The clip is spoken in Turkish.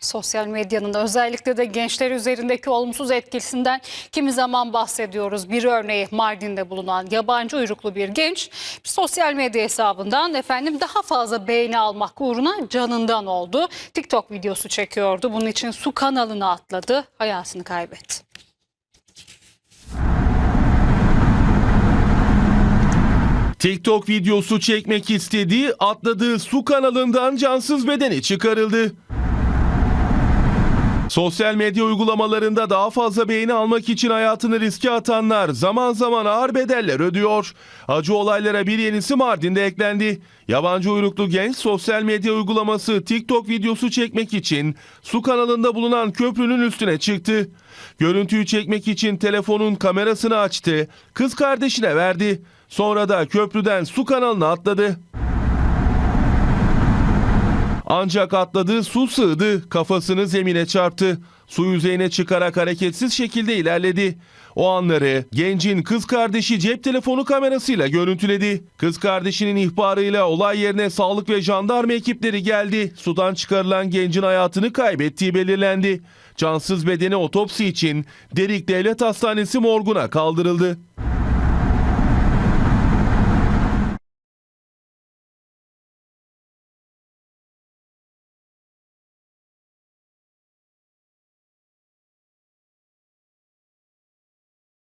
Sosyal medyanın da özellikle de gençler üzerindeki olumsuz etkisinden kimi zaman bahsediyoruz. Bir örneği Mardin'de bulunan yabancı uyruklu bir genç sosyal medya hesabından efendim daha fazla beğeni almak uğruna canından oldu. TikTok videosu çekiyordu. Bunun için su kanalına atladı. Hayatını kaybetti. TikTok videosu çekmek istediği atladığı su kanalından cansız bedeni çıkarıldı. Sosyal medya uygulamalarında daha fazla beğeni almak için hayatını riske atanlar zaman zaman ağır bedeller ödüyor. Acı olaylara bir yenisi Mardin'de eklendi. Yabancı uyruklu genç sosyal medya uygulaması TikTok videosu çekmek için su kanalında bulunan köprünün üstüne çıktı. Görüntüyü çekmek için telefonun kamerasını açtı, kız kardeşine verdi. Sonra da köprüden su kanalına atladı. Ancak atladığı su sığdı, kafasını zemine çarptı. Su yüzeyine çıkarak hareketsiz şekilde ilerledi. O anları gencin kız kardeşi cep telefonu kamerasıyla görüntüledi. Kız kardeşinin ihbarıyla olay yerine sağlık ve jandarma ekipleri geldi. Sudan çıkarılan gencin hayatını kaybettiği belirlendi. Cansız bedeni otopsi için Derik Devlet Hastanesi morguna kaldırıldı.